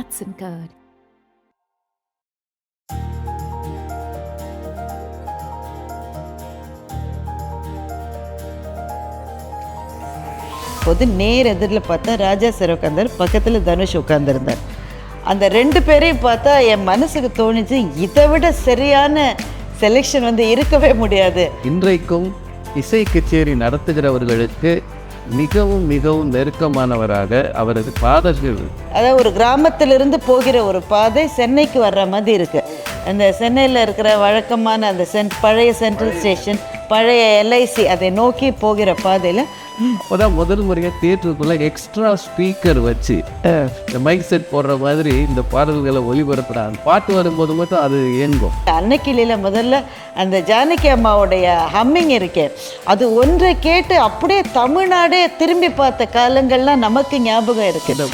Hudson Code. போது நேர் எதிரில் பார்த்தா ராஜா சார் உட்காந்தார் பக்கத்தில் தனுஷ் உட்காந்துருந்தார் அந்த ரெண்டு பேரையும் பார்த்தா என் மனசுக்கு தோணுச்சு இதை விட சரியான செலெக்ஷன் வந்து இருக்கவே முடியாது இன்றைக்கும் இசை கச்சேரி நடத்துகிறவர்களுக்கு மிகவும் மிகவும் நெருக்கமானவராக அவரது பாதர்கள் அதாவது ஒரு கிராமத்திலிருந்து போகிற ஒரு பாதை சென்னைக்கு வர்ற மாதிரி இருக்கு. அந்த சென்னையில் இருக்கிற வழக்கமான அந்த சென்ட் பழைய சென்ட்ரல் ஸ்டேஷன் பழைய எல்ஐசி அதை நோக்கி போகிற பாதையில் அப்போதான் முதல் முறையாக தியேட்டருக்குள்ள எக்ஸ்ட்ரா ஸ்பீக்கர் வச்சு இந்த மைக் செட் போடுற மாதிரி இந்த பாடல்களை ஒளிபரப்புறாங்க. பாட்டு வரும்போது மட்டும் அது இயங்கும். அன்னைக்கிளியில் முதல்ல அந்த ஜானகி அம்மாவுடைய ஹம்மிங் இருக்கே. அது ஒன்றை கேட்டு அப்படியே தமிழ்நாடே திரும்பி பார்த்த காலங்கள்லாம் நமக்கு ஞாபகம் இருக்கு. இந்த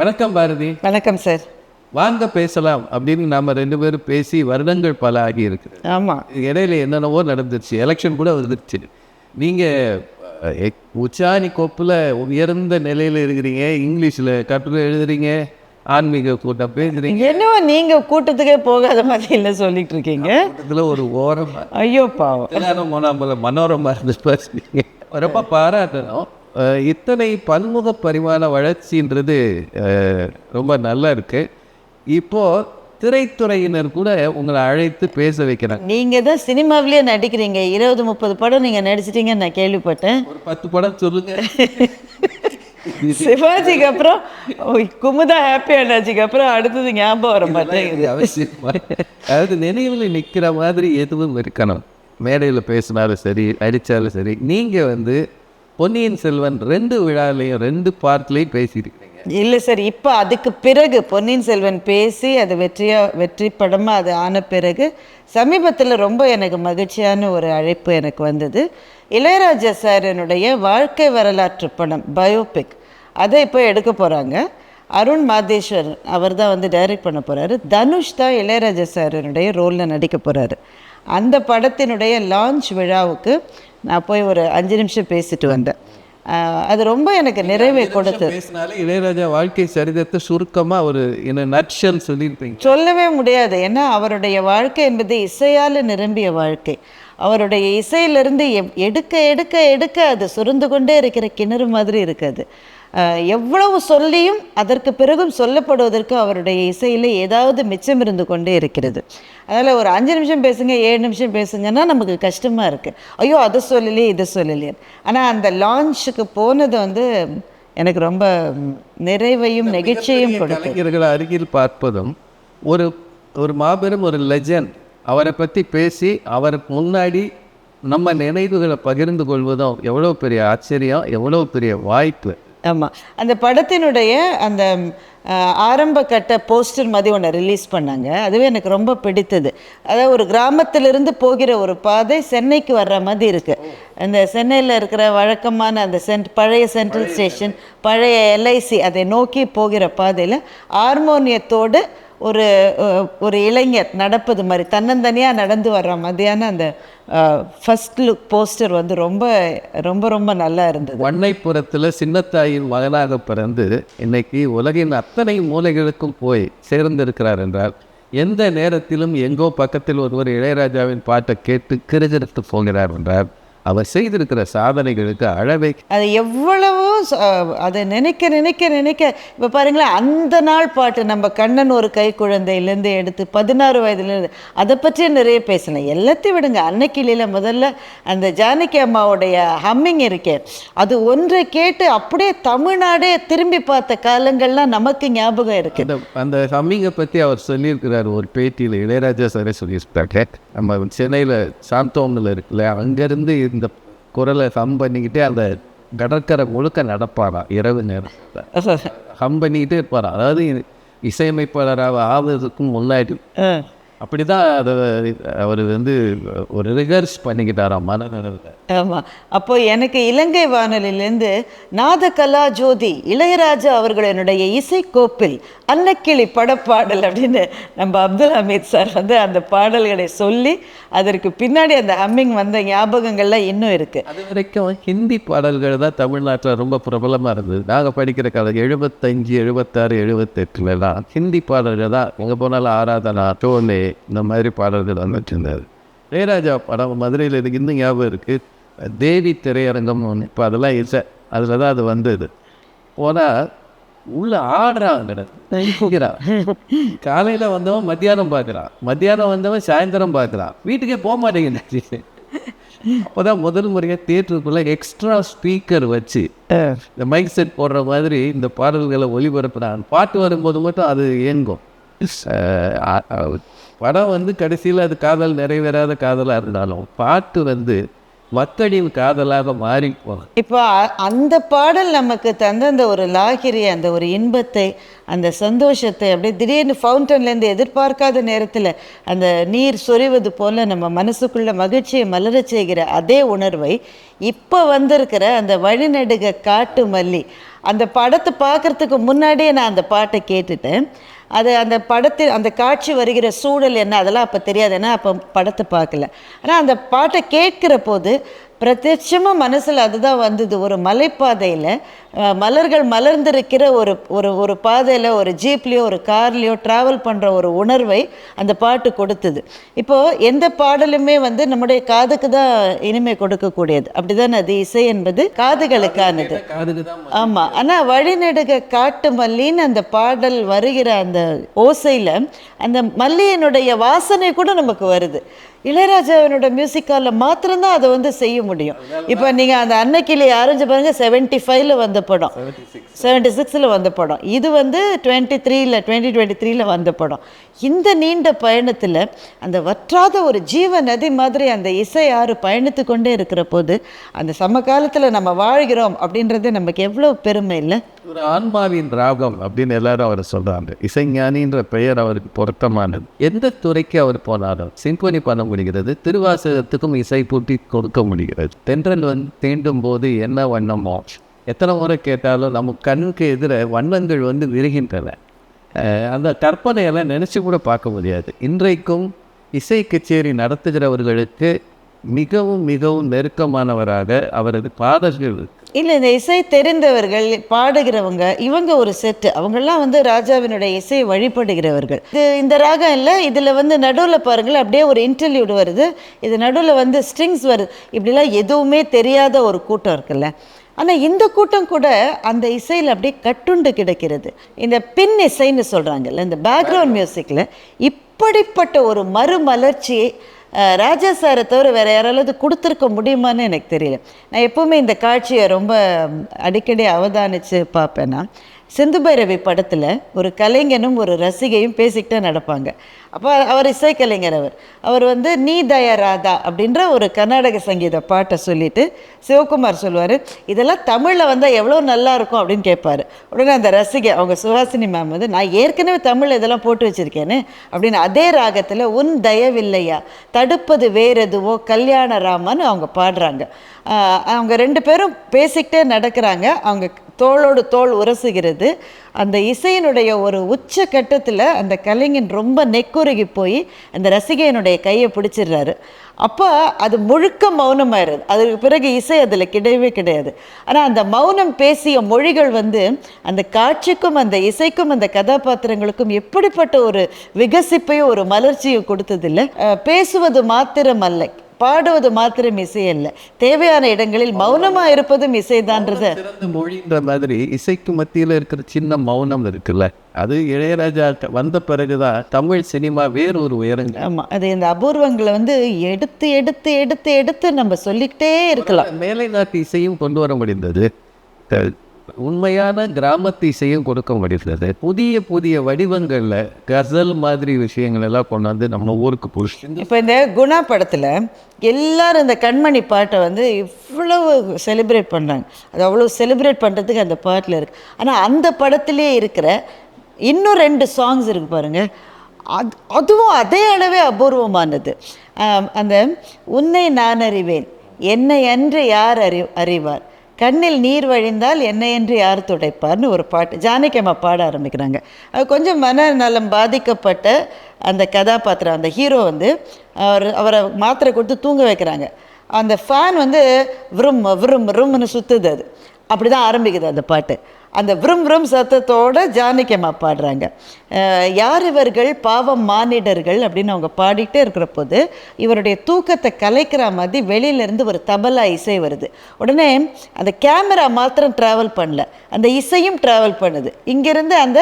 வணக்கம் பாரதி. வணக்கம் சார். வாங்க பேசலாம் அப்படின்னு நாம ரெண்டு பேரும் பேசி வருடங்கள் பல ஆகி இருக்குது ஆமாம் இடையில என்னென்னவோ நடந்துருச்சு. எலெக்ஷன் கூட வந்துருச்சு. நீங்க எக்- உச்சாணி கோப்புல உயர்ந்த நிலையில இருக்கிறீங்க. இங்கிலீஷ்ல கட்டுரை எழுதுறீங்க. ஆன்மீக கூட்டம் பேசுறீங்க. என்னவோ நீங்கள் கூட்டத்துக்கே போகாத மாதிரி இல்லை சொல்லிட்டு இருக்கீங்க. இதுல ஒரு ஓரமா ஐயோ பாவம். கல்யாணம் போனாம்பல மனோரமா இருந்து பேசுறீங்க. ரொம்ப பாராட்டணும். இத்தனை பன்முக பரிமாண வளர்ச்சின்றது ரொம்ப நல்லா இருக்கு. இப்போ திரைத்துறையினர் கூட உங்களை அழைத்து பேச வைக்கிறாங்க. நீங்கள் தான் சினிமாவிலேயே நடிக்கிறீங்க. இருபது முப்பது படம் நீங்கள் நடிச்சிட்டீங்கன்னு நான் கேள்விப்பட்டேன். ஒரு பத்து படம் சொல்லுங்க. சிவாஜிக்கு அப்புறம் குமுதா ஹாப்பி அண்ணாச்சிக்கு அப்புறம் அடுத்தது ஞாபகம் வர மாட்டேங்குது. அவசியமா? அதாவது நினைவில் நிற்கிற மாதிரி எதுவும் இருக்கணும். மேடையில் பேசினாலும் சரி அடித்தாலும் சரி. நீங்கள் வந்து பொன்னியின் செல்வன் ரெண்டு விழாலையும் ரெண்டு பார்ட்லேயும் பேசியிருக்கிறீங்க. இல்லை சார் இப்போ அதுக்கு பிறகு பொன்னியின் செல்வன் பேசி அது வெற்றியாக வெற்றி படமாக அது ஆன பிறகு சமீபத்தில் ரொம்ப எனக்கு மகிழ்ச்சியான ஒரு அழைப்பு எனக்கு வந்தது. இளையராஜா சாரனுடைய வாழ்க்கை வரலாற்று படம் பயோபிக் அதை இப்போ எடுக்க போகிறாங்க அருண் மாதேஸ்வர் அவர் தான் வந்து டைரக்ட் பண்ண போகிறாரு தனுஷ் தான் இளையராஜா சாரனுடைய ரோலில் நடிக்க போகிறாரு அந்த படத்தினுடைய லான்ச் விழாவுக்கு நான் போய் ஒரு அஞ்சு நிமிஷம் பேசிட்டு வந்தேன். அது ரொம்ப எனக்கு நிறைவை கொடுத்தது. பேசினாலே இளையராஜா வாழ்க்கை சரிதத்தை சுருக்கமாக ஒரு என்ன நட்ஷல் சொல்லியிருப்பீங்க. சொல்லவே முடியாது. ஏன்னா அவருடைய வாழ்க்கை என்பது இசையால் நிரம்பிய வாழ்க்கை. அவருடைய இசையிலிருந்து எடுக்க எடுக்க எடுக்க அது சுருந்து கொண்டே இருக்கிற கிணறு மாதிரி இருக்குது. எவ்வளவு சொல்லியும் அதற்கு பிறகும் சொல்லப்படுவதற்கு அவருடைய இசையில் ஏதாவது மிச்சம் இருந்து கொண்டே இருக்கிறது. அதனால் ஒரு அஞ்சு நிமிஷம் பேசுங்க ஏழு நிமிஷம் பேசுங்கன்னா நமக்கு கஷ்டமாக இருக்குது ஐயோ அதை சொல்லலையே இதை சொல்லலையே. ஆனால் அந்த லான்ச்சுக்கு போனது வந்து எனக்கு ரொம்ப நிறைவையும் நெகிழ்ச்சியையும் கொடுத்தது. கலைஞர்களை அருகில் பார்ப்பதும் ஒரு ஒரு மாபெரும் ஒரு லெஜண்ட் அவரை பற்றி பேசி அவருக்கு முன்னாடி நம்ம நினைவுகளை பகிர்ந்து கொள்வதும் எவ்வளோ பெரிய ஆச்சரியம் எவ்வளோ பெரிய வாய்ப்பு. ஆமாம் அந்த படத்தினுடைய அந்த ஆரம்ப கட்ட போஸ்டர் மாதிரி ஒன்று ரிலீஸ் பண்ணாங்க. அதுவே எனக்கு ரொம்ப பிடித்தது. அதாவது ஒரு கிராமத்திலிருந்து போகிற ஒரு பாதை சென்னைக்கு வர்ற மாதிரி இருக்குது அந்த சென்னையில் இருக்கிற வழக்கமான அந்த சென்ட் பழைய சென்ட்ரல் ஸ்டேஷன் பழைய எல்ஐசி அதை நோக்கி போகிற பாதையில் ஹார்மோனியத்தோடு ஒரு ஒரு இளைஞர் நடப்பது மாதிரி தன்னந்தனியாக நடந்து வர்ற மாதிரியான அந்த ஃபஸ்ட் லுக் போஸ்டர் வந்து ரொம்ப ரொம்ப ரொம்ப நல்லா இருந்தது. வண்ணைப்புறத்தில் சின்னத்தாயின் மகனாக பிறந்து இன்னைக்கு உலகின் அத்தனை மூலைகளுக்கும் போய் சேர்ந்திருக்கிறார் என்றால் எந்த நேரத்திலும் எங்கோ பக்கத்தில் ஒருவர் இளையராஜாவின் பாட்டை கேட்டு கிரிஜெடுத்து போகிறார் என்றார் அவர் செய்திருக்கிற சாதனைகளுக்கு அளவை அது எவ்வளவோ அதை நினைக்க நினைக்க நினைக்க இப்போ பாருங்களேன் அந்த நாள் பாட்டு நம்ம கண்ணன் ஒரு கை குழந்தையிலேருந்து எடுத்து பதினாறு வயதுலேருந்து அதை பற்றி நிறைய பேசலாம் எல்லாத்தையும் விடுங்க. அன்னைக்கிளியில் முதல்ல அந்த ஜானகி அம்மாவுடைய ஹம்மிங் இருக்கே. அது ஒன்றை கேட்டு அப்படியே தமிழ்நாடே திரும்பி பார்த்த காலங்கள்லாம் நமக்கு ஞாபகம் இருக்கு. அந்த ஹம்மிங்கை பற்றி அவர் சொல்லியிருக்கிறார் ஒரு பேட்டியில் இளையராஜா சாரே சொல்லியிருக்காங்க நம்ம சென்னையில் சாந்தோமில் இருக்குல்ல அங்கேருந்து இந்த குரலை ஹம் பண்ணிக்கிட்டே அந்த கடற்கரை முழுக்க நடப்பாராம் இரவு நேரத்தில். ஹம் பண்ணிக்கிட்டே இருப்பாராம். அதாவது இசையமைப்பாளராக ஆவதற்கு முன்னாடி. அப்படி தான் அதை அவர் வந்து ஒரு ரிகர்ஸ் பண்ணிக்கிட்டாராம் மனநலவில் ஆமாம் அப்போ எனக்கு இலங்கை வானொலியிலேருந்து நாதகலா ஜோதி இளையராஜா அவர்களினுடைய இசைக்கோப்பில் அன்னக்கிளி படப்பாடல் அப்படின்னு நம்ம அப்துல் ஹமீத் சார் வந்து அந்த பாடல்களை சொல்லி அதற்கு பின்னாடி அந்த ஹம்மிங் வந்த ஞாபகங்கள்லாம் இன்னும் இருக்குது அது வரைக்கும் ஹிந்தி பாடல்கள் தான் தமிழ்நாட்டில் ரொம்ப பிரபலமாக இருந்தது. நாங்கள் படிக்கிற காலம் எழுபத்தஞ்சு எழுபத்தாறு எழுபத்தெட்டுலலாம் ஹிந்தி பாடல்கள் தான். எங்கே போனாலும் ஆராதனா டோலே இந்த மாதிரி பாடல்கள் இருந்தது இளையராஜா படம் மதுரையில் எனக்கு இன்னும் ஞாபகம் இருக்குது தேவி திரையரங்கம் ஒன்று இப்போ அதெல்லாம் இல்லை அதில் தான் அது வந்தது. போனால் உள்ள ஆடுறான் காலையில் வந்தவன் மத்தியானம் பார்க்குறான் மத்தியானம் வந்தவன் சாயந்தரம் பார்க்குறான் வீட்டுக்கே போக மாட்டேங்கிறேன் அப்போதான் முதல் முறையாக தியேட்டருக்குள்ளே எக்ஸ்ட்ரா ஸ்பீக்கர் வச்சு இந்த மைக் செட் போடுற மாதிரி இந்த பாடல்களை ஒளிபரப்புறான். பாட்டு வரும்போது மட்டும் அது இயங்கும். படம் வந்து கடைசியில் அது காதல் நிறைவேறாத காதலாக இருந்தாலும் பாட்டு வந்து மக்களின் காதலாக மாறி போகும் இப்போ அந்த பாடல் நமக்கு தந்த அந்த ஒரு லாகிரி அந்த ஒரு இன்பத்தை அந்த சந்தோஷத்தை அப்படியே திடீர்னு ஃபவுண்டன்லேருந்து எதிர்பார்க்காத நேரத்தில் அந்த நீர் சொரிவது போல நம்ம மனசுக்குள்ள மகிழ்ச்சியை மலரச் செய்கிற அதே உணர்வை இப்போ வந்திருக்கிற அந்த வழிநடுக காட்டு மல்லி அந்த படத்தை பார்க்கறதுக்கு முன்னாடியே நான் அந்த பாட்டை கேட்டுட்டேன். அது அந்த படத்தில் அந்த காட்சி வருகிற சூழல் என்ன? அதெல்லாம் அப்போ தெரியாது. ஏன்னா அப்போ படத்தை பார்க்கல. ஆனால் அந்த பாட்டை கேட்கிற போது பிரத்யட்சமாக மனசில் அதுதான் வந்தது. ஒரு மலைப்பாதையில் மலர்கள் மலர்ந்திருக்கிற ஒரு ஒரு ஒரு பாதையில் ஒரு ஜீப்லேயோ ஒரு கார்லேயோ ட்ராவல் பண்ணுற ஒரு உணர்வை அந்த பாட்டு கொடுத்தது. இப்போது எந்த பாடலுமே வந்து நம்முடைய காதுக்கு தான் இனிமை கொடுக்கக்கூடியது. அப்படிதான் அது இசை என்பது காதுகளுக்கானது. தான் ஆமாம் ஆனால் வழிநெடுக காட்டு மல்லின்னு அந்த பாடல் வருகிற அந்த ஓசையில் அந்த மல்லியினுடைய வாசனை கூட நமக்கு வருது. இளையராஜாவினோட மியூசிக்காலில் மாத்திரம்தான் அதை வந்து செய்ய முடியும். இப்போ நீங்கள் அந்த அன்னக்கிளி ஆரஞ்சு பாருங்க செவன்ட்டி ஃபைவ்ல வந்த படம். செவன்ட்டி சிக்ஸில் வந்த படம். இது வந்து டுவெண்ட்டி த்ரீல டுவெண்ட்டி டுவெண்ட்டி த்ரீல வந்த படம். இந்த நீண்ட பயணத்தில் அந்த வற்றாத ஒரு ஜீவ நதி மாதிரி அந்த இசை ஆறு பயணித்து கொண்டே இருக்கிற போது அந்த சமகாலத்தில் நம்ம வாழ்கிறோம் அப்படின்றது நமக்கு எவ்வளோ பெருமை இல்லை? ஒரு ஆன்மாவின் ராகம். அப்படின்னு எல்லாரும் அவர் சொல்றாங்க. இசைஞானின்ற பெயர் அவருக்கு பொருத்தமானது. எந்த துறைக்கு அவர் போனாலும் சிம்பொனி பண்ண முடிகிறது திருவாசகத்துக்கும் இசை பூட்டி கொடுக்க முடிகிறது. தென்றல் வந்து தீண்டும் போது என்ன வண்ணமோ எத்தனை முறை கேட்டாலும் நம்ம கண்ணுக்கு எதிர வண்ணங்கள் வந்து விரிகின்றன. அந்த கற்பனையெல்லாம் நினச்சி கூட பார்க்க முடியாது. இன்றைக்கும் இசை கச்சேரி நடத்துகிறவர்களுக்கு மிகவும் மிகவும் நெருக்கமானவராக அவரது பாடல்கள். இல்லை இந்த இசை தெரிந்தவர்கள் பாடுகிறவங்க இவங்க ஒரு செட்டு அவங்கெல்லாம் வந்து ராஜாவினுடைய இசையை வழிபடுகிறவர்கள். இது இந்த ராகம் இல்லை இதில் வந்து நடுவில் பாருங்கள் அப்படியே ஒரு இன்டர்வியூட் வருது. இது நடுவில் வந்து ஸ்ட்ரிங்ஸ் வருது. இப்படிலாம் எதுவுமே தெரியாத ஒரு கூட்டம் இருக்குல்ல. ஆனால் இந்த கூட்டம் கூட அந்த இசையில் அப்படியே கட்டுண்டு கிடக்கிறது. இந்த பின் இசைன்னு சொல்கிறாங்கல்ல இந்த பேக்ரவுண்ட் மியூசிக்கில் இப்படிப்பட்ட ஒரு மறுமலர்ச்சியை ராஜா சாரை தவிர வேறு யாராவது கொடுத்துருக்க முடியுமான்னு எனக்கு தெரியல. நான் எப்போவுமே இந்த காட்சியை ரொம்ப அடிக்கடி அவதானித்து பார்ப்பேன். நான் சிந்து பைரவி படத்தில் ஒரு கலைஞனும் ஒரு ரசிகையும் பேசிக்கிட்டே நடப்பாங்க. அப்போ அவர் இசைக்கலைஞர் அவர். அவர் வந்து நீ தயா ராதா அப்படின்ற ஒரு கர்நாடக சங்கீத பாட்டை சொல்லிட்டு சிவகுமார் சொல்லுவார் இதெல்லாம் தமிழில் வந்தால் எவ்வளோ நல்லா இருக்கும் அப்படின்னு கேட்பார். உடனே அந்த ரசிகை அவங்க சுஹாசினி மேம் வந்து நான் ஏற்கனவே தமிழில் இதெல்லாம் போட்டு வச்சுருக்கேன்னு அப்படின்னு அதே ராகத்தில் உன் தயவில்லையா? தடுப்பது வேறெதுவோ? கல்யாண ராமன்னு அவங்க பாடுறாங்க. அவங்க ரெண்டு பேரும் பேசிக்கிட்டே நடக்கிறாங்க. அவங்க தோளோடு தோல் உரசுகிறது. அந்த இசையினுடைய ஒரு உச்ச கட்டத்தில் அந்த கலைஞன் ரொம்ப நெக்குருகி போய் அந்த ரசிகையனுடைய கையை பிடிச்சிடுறாரு. அப்போ அது முழுக்க மௌனமாயிருது அதுக்கு பிறகு இசை அதில் கிடையவே கிடையாது. ஆனால் அந்த மௌனம் பேசிய மொழிகள் வந்து அந்த காட்சிக்கும் அந்த இசைக்கும் அந்த கதாபாத்திரங்களுக்கும் எப்படிப்பட்ட ஒரு விகசிப்பையும் ஒரு மலர்ச்சியும் கொடுத்ததில்லை. பேசுவது மாத்திரம் அல்ல பாடுவது மாத்திரம் இசை அல்ல. தேவையான இடங்களில் மௌனமா இருப்பதும் இசைதான்றது. மொழின்ற மாதிரி இசைக்கு மத்தியில் இருக்கிற சின்ன மௌனம் இருக்குல்ல. அது இளையராஜா வந்த பிறகுதான் தமிழ் சினிமா வேறு ஒரு உயரங்க. ஆமா. அது இந்த அபூர்வங்களை வந்து எடுத்து எடுத்து எடுத்து எடுத்து நம்ம சொல்லிக்கிட்டே இருக்கலாம். மேலை நாட்டு இசையும் கொண்டு வர முடிந்தது. உண்மையான கிராமத்து இசையும் கொடுக்க முடிந்தது புதிய புதிய வடிவங்கள்ல கசல் மாதிரி விஷயங்கள் எல்லாம் கொண்டாந்து நம்ம ஊருக்கு புடிச்சு. இப்போ இந்த குணா படத்தில் எல்லாரும் இந்த கண்மணி பாட்டை வந்து இவ்வளவு செலிப்ரேட் பண்ணுறாங்க அது அவ்வளோ செலிப்ரேட் பண்ணுறதுக்கு அந்த பாட்டில் இருக்குது ஆனால் அந்த படத்திலே இருக்கிற இன்னும் ரெண்டு சாங்ஸ் இருக்கு பாருங்க. அது அதுவும் அதே அளவே அபூர்வமானது. அந்த உன்னை நான் அறிவேன். என்னை அன்று யார் அறி அறிவார்? கண்ணில் நீர் வழிந்தால் என்ன என்று யார் துடைப்பார்னு ஒரு பாட்டு. ஜானகி அம்மா பாட ஆரம்பிக்கிறாங்க. அது கொஞ்சம் மனநலம் பாதிக்கப்பட்ட அந்த கதாபாத்திரம் அந்த ஹீரோ வந்து அவர் அவரை மாத்திரை கொடுத்து தூங்க வைக்கிறாங்க. அந்த ஃபேன் வந்து விரும் விரும் விரும்னு சுற்றுது அது. அப்படி தான் ஆரம்பிக்குது அந்த பாட்டு. அந்த விரும் விரும் சத்தத்தோடு ஜானகி அம்மா பாடுறாங்க. யார் இவர்கள் பாவம் மானிடர்கள் அப்படின்னு அவங்க பாடிட்டே இருக்கிற போது இவருடைய தூக்கத்தை கலைக்கிற மாதிரி வெளியிலேருந்து ஒரு தபலா இசை வருது. உடனே அந்த கேமரா மாத்திரம் ட்ராவல் பண்ணல. அந்த இசையும் ட்ராவல் பண்ணுது. இங்கேருந்து அந்த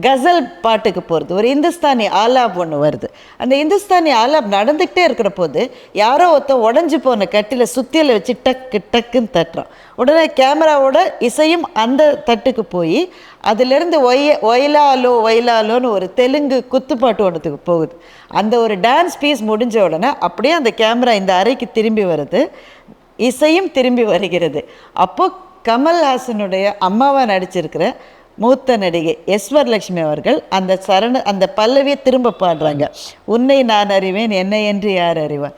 கசல் பாட்டுக்கு போகிறது ஒரு இந்துஸ்தானி ஆலாப் ஒன்று வருது. அந்த இந்துஸ்தானி ஆலாப் நடந்துக்கிட்டே இருக்கிற போது யாரோ ஒருத்தன் உடஞ்சி போன கட்டில சுத்தியில் வச்சு டக்கு டக்குன்னு தட்டுறான். உடனே கேமராவோட இசையும் அந்த தட்டுக்கு போய் அதிலிருந்து ஒய ஒயிலாலோ ஒயிலாலோன்னு ஒரு தெலுங்கு குத்துப்பாட்டு ஒன்றுத்துக்கு போகுது. அந்த ஒரு டான்ஸ் பீஸ் முடிஞ்ச உடனே அப்படியே அந்த கேமரா இந்த அறைக்கு திரும்பி வருது. இசையும் திரும்பி வருகிறது. அப்போது கமல்ஹாசனுடைய அம்மாவாக நடிச்சிருக்கிற மூத்த நடிகை எஸ்வர் லட்சுமி அவர்கள் அந்த சரண அந்த பல்லவியை திரும்ப பாடுறாங்க. உன்னை நான் அறிவேன் என்னை என்று யார் அறிவான்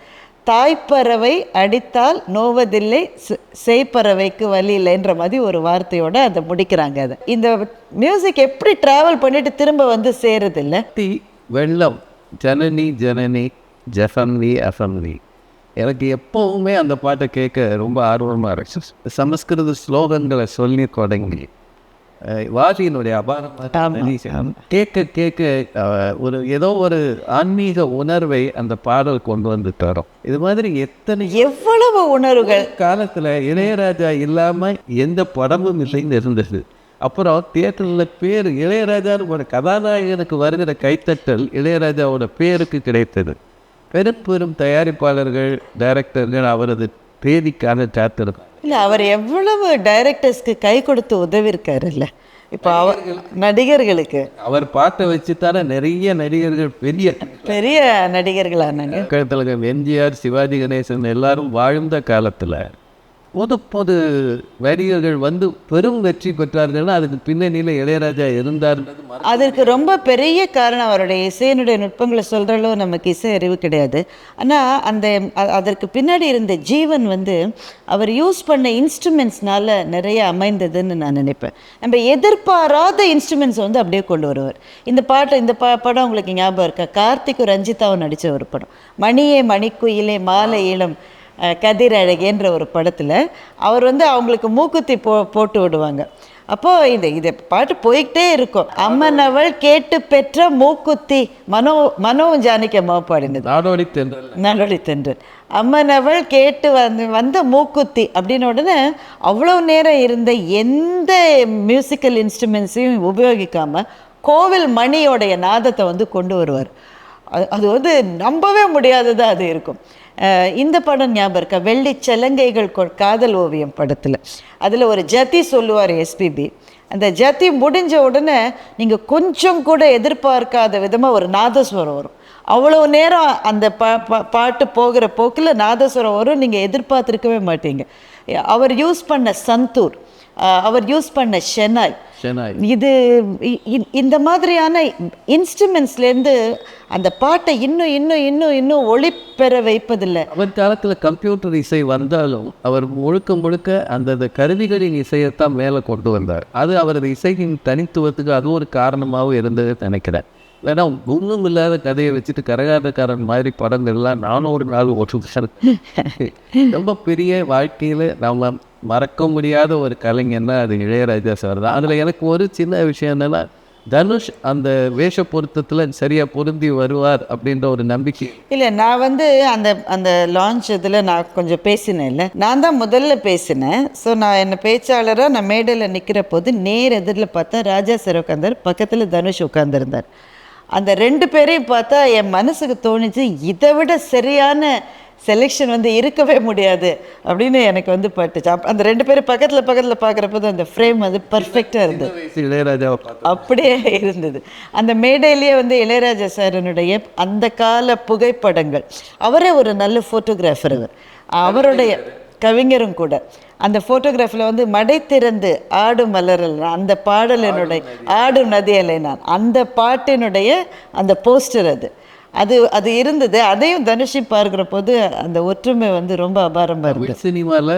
தாய்ப்பறவை அடித்தால் நோவதில்லை செய்ப்பறவைக்கு சேய்ப்பறவைக்கு வழி இல்லைன்ற மாதிரி ஒரு வார்த்தையோட அதை முடிக்கிறாங்க அதை. இந்த மியூசிக் எப்படி ட்ராவல் பண்ணிட்டு திரும்ப வந்து சேருதில்ல? தீ வெள்ளம் ஜனனி ஜனனி ஜஃபம்லி அஃபம்னி எனக்கு எப்பவுமே அந்த பாட்டை கேட்க ரொம்ப ஆர்வமாக இருக்கு. சமஸ்கிருத ஸ்லோகங்களை சொல்லி தொடங்கி. அஹ், வாரியினுடைய அபாரமாக கேட்க கேட்க ஒரு ஏதோ ஒரு ஆன்மீக உணர்வை அந்த பாடல் கொண்டு வந்து தரும் இது மாதிரி எத்தனை எவ்வளவு உணர்வுகள் காலத்துல இளையராஜா இல்லாம எந்த படமும் இல்லைன்னு இருந்தது அப்புறம் தியேட்டரில் பேர் இளையராஜான்னு ஒரு கதாநாயகனுக்கு வருகிற கைத்தட்டல் இளையராஜாவோட பேருக்கு கிடைத்தது பெரும் பெரும் தயாரிப்பாளர்கள் டைரக்டர்கள் அவரது தேதிக்காக காத்திருக்காங்க இல்லை அவர் எவ்வளவு டைரக்டர்ஸ்க்கு கை கொடுத்து உதவியிருக்காருல்ல. இப்போ அவர் நடிகர்களுக்கு. அவர் பாட்டை வச்சு தானே நிறைய நடிகர்கள் பெரிய பெரிய நடிகர்களானாங்க. எம்ஜிஆர் சிவாஜி கணேசன் எல்லாரும் வாழ்ந்த காலத்துல பொது பொது நடிகர்கள் வந்து பெரும் வெற்றி பெற்றார்கள் அதுக்கு பின்னணியில் இளையராஜா இருந்தார். அதற்கு ரொம்ப பெரிய காரணம் அவருடைய இசையினுடைய நுட்பங்களை சொல்கிற அளவு நமக்கு இசை அறிவு கிடையாது. ஆனால் அந்த அதற்கு பின்னாடி இருந்த ஜீவன் வந்து அவர் யூஸ் பண்ண இன்ஸ்ட்ருமெண்ட்ஸ்னால நிறைய அமைந்ததுன்னு நான் நினைப்பேன். நம்ம எதிர்பாராத இன்ஸ்ட்ருமெண்ட்ஸ் வந்து அப்படியே கொண்டு வருவார். இந்த பாட்டு இந்த பா படம் உங்களுக்கு ஞாபகம் இருக்கா? கார்த்திக்கும் ரஞ்சிதாவும் நடித்த ஒரு படம். மணியே மணிக்குயிலே மாலை இளம் அஹ், கதிர் அழகேன்ற ஒரு படத்தில் அவர் வந்து அவங்களுக்கு மூக்குத்தி போ போட்டு விடுவாங்க. அப்போ இது இது பாட்டு போய்கிட்டே இருக்கும். அம்மன் அவள் கேட்டு பெற்ற மூக்குத்தி. மனோ மனோவும் ஜானகி அம்மா பாடினது. நாடோடி தென்றல் நல்லொளி தென்றல் அம்மன் அவள் கேட்டு வந்து வந்த மூக்குத்தி அப்படின்ன உடனே அவ்வளோ நேரம் இருந்த எந்த மியூசிக்கல் இன்ஸ்ட்ருமெண்ட்ஸையும் உபயோகிக்காம கோவில் மணியோடைய நாதத்தை வந்து கொண்டு வருவார். அது அது வந்து நம்பவே முடியாததாக அது இருக்கும். இந்த படம் ஞாபகம் இருக்கா? வெள்ளி சலங்கைகள் காதல் ஓவியம் படத்தில். அதில் ஒரு ஜதி சொல்லுவார் எஸ்பிபி அந்த ஜதி முடிஞ்ச உடனே நீங்கள் கொஞ்சம் கூட எதிர்பார்க்காத விதமாக ஒரு நாதஸ்வரம் வரும். அவ்வளோ நேரம் அந்த பா பாட்டு போகிற போக்கில் நாதஸ்வரம் வரும். நீங்கள் எதிர்பார்த்துருக்கவே மாட்டீங்க. அவர் யூஸ் பண்ண சந்தூர். அவர் யூஸ் பண்ண ஷெனாய் இது இந்த மாதிரியான இன்ஸ்ட்ருமெண்ட்ஸ்லேருந்து அந்த பாட்டை இன்னும் இன்னும் இன்னும் இன்னும் ஒளிப்பெற வைப்பதில்லை. அவர் காலத்தில் கம்ப்யூட்டர் இசை வந்தாலும் அவர் முழுக்க முழுக்க அந்த கருவிகளின் இசையைத்தான் மேலே கொண்டு வந்தார். அது அவரது இசையின் தனித்துவத்துக்கு அது ஒரு காரணமாகவும் இருந்தது நினைக்கிறேன். ஏன்னா ஒன்றும் இல்லாத கதையை வச்சுட்டு கரகாட்டக்காரன் மாதிரி படங்கள்லாம் நானும் ஒரு நாள் ஓட்டு ரொம்ப பெரிய வாழ்க்கையில் நம்ம மறக்க முடியாத ஒரு கலைஞர்னா அது இளையராஜா சார் தான். அதில் எனக்கு ஒரு சின்ன விஷயம் என்னன்னா தனுஷ் அந்த வேஷ பொருத்தத்தில் சரியாக பொருந்தி வருவார் அப்படின்ற ஒரு நம்பிக்கை. இல்லை நான் வந்து அந்த அந்த லான்ச் இதில் நான் கொஞ்சம் பேசினேன் இல்லை. நான் தான் முதல்ல பேசினேன். ஸோ நான் என்னை பேச்சாளராக நான் மேடையில் நிற்கிற போது நேர் எதிரில் பார்த்தா ராஜா சார் உட்காந்தார் பக்கத்தில் தனுஷ் உட்காந்துருந்தார் அந்த ரெண்டு பேரையும் பார்த்தா என் மனசுக்கு தோணுச்சு இதை விட சரியான செலெக்ஷன் வந்து இருக்கவே முடியாது அப்படின்னு எனக்கு வந்து பட்டுச்சு. அந்த ரெண்டு பேரும் பக்கத்தில் பக்கத்தில் பார்க்குறப்போ அந்த ஃப்ரேம் வந்து பர்ஃபெக்டாக இருந்தது. பார்த்து அப்படியே இருந்தது. அந்த மேடையிலேயே வந்து இளையராஜா சாரனுடைய அந்த கால புகைப்படங்கள். அவரே ஒரு நல்ல ஃபோட்டோகிராஃபர் அவர் அவருடைய கவிஞரும் கூட. அந்த ஃபோட்டோகிராஃபில் வந்து மடை திறந்து ஆடு மலரல் அந்த பாடலினுடைய ஆடு நதியலை நான். அந்த பாட்டினுடைய அந்த போஸ்டர் அது. அது அது இருந்தது. அதையும் தனுஷி பார்க்குற போது அந்த ஒற்றுமை வந்து ரொம்ப அபாரமாக இருக்கு தமிழ் சினிமாவில்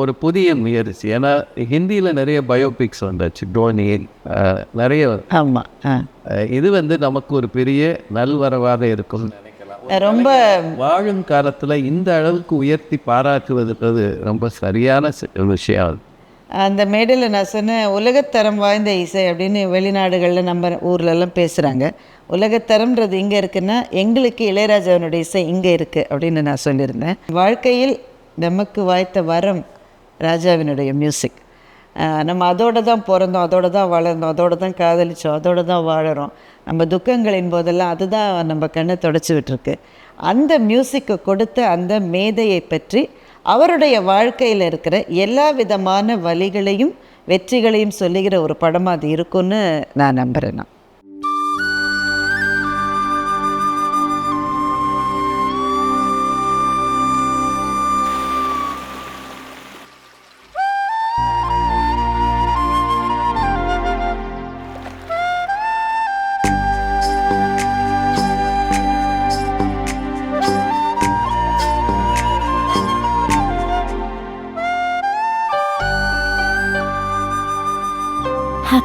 ஒரு புதிய முயற்சி. ஏன்னா ஹிந்தியில் நிறைய பயோபிக்ஸ் வந்தாச்சு. டோனி நிறைய ஆமாம் இது வந்து நமக்கு ஒரு பெரிய நல்வரவாக நினைக்கலாம். ரொம்ப வாழும் காலத்தில் இந்த அளவுக்கு உயர்த்தி பாராட்டுவதுன்றது ரொம்ப சரியான விஷயம். அந்த மேடையில் நான் சொன்னேன் உலகத்தரம் வாய்ந்த இசை அப்படின்னு வெளிநாடுகளில் நம்ம ஊர்லெல்லாம் பேசுகிறாங்க உலகத்தரம்ன்றது இங்கே இருக்குன்னா எங்களுக்கு இளையராஜாவினுடைய இசை இங்கே இருக்குது அப்படின்னு நான் சொல்லியிருந்தேன். வாழ்க்கையில் நமக்கு வாய்த்த வரம் ராஜாவினுடைய மியூசிக் நம்ம அதோடு தான் பிறந்தோம் அதோடு தான் வளர்ந்தோம் அதோடு தான் காதலிச்சோம் அதோடு தான் வாழறோம். நம்ம துக்கங்களின் போதெல்லாம் அதுதான் நம்ம கண்ணை தொடச்சி விட்டுருக்கு. அந்த மியூசிக்கை கொடுத்த அந்த மேதையை பற்றி அவருடைய வாழ்க்கையில் இருக்கிற எல்லா விதமான வழிகளையும் வெற்றிகளையும் சொல்லுகிற ஒரு படமாக அது இருக்கும்னு நான் நம்புகிறேன் நான்.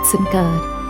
สันเกิด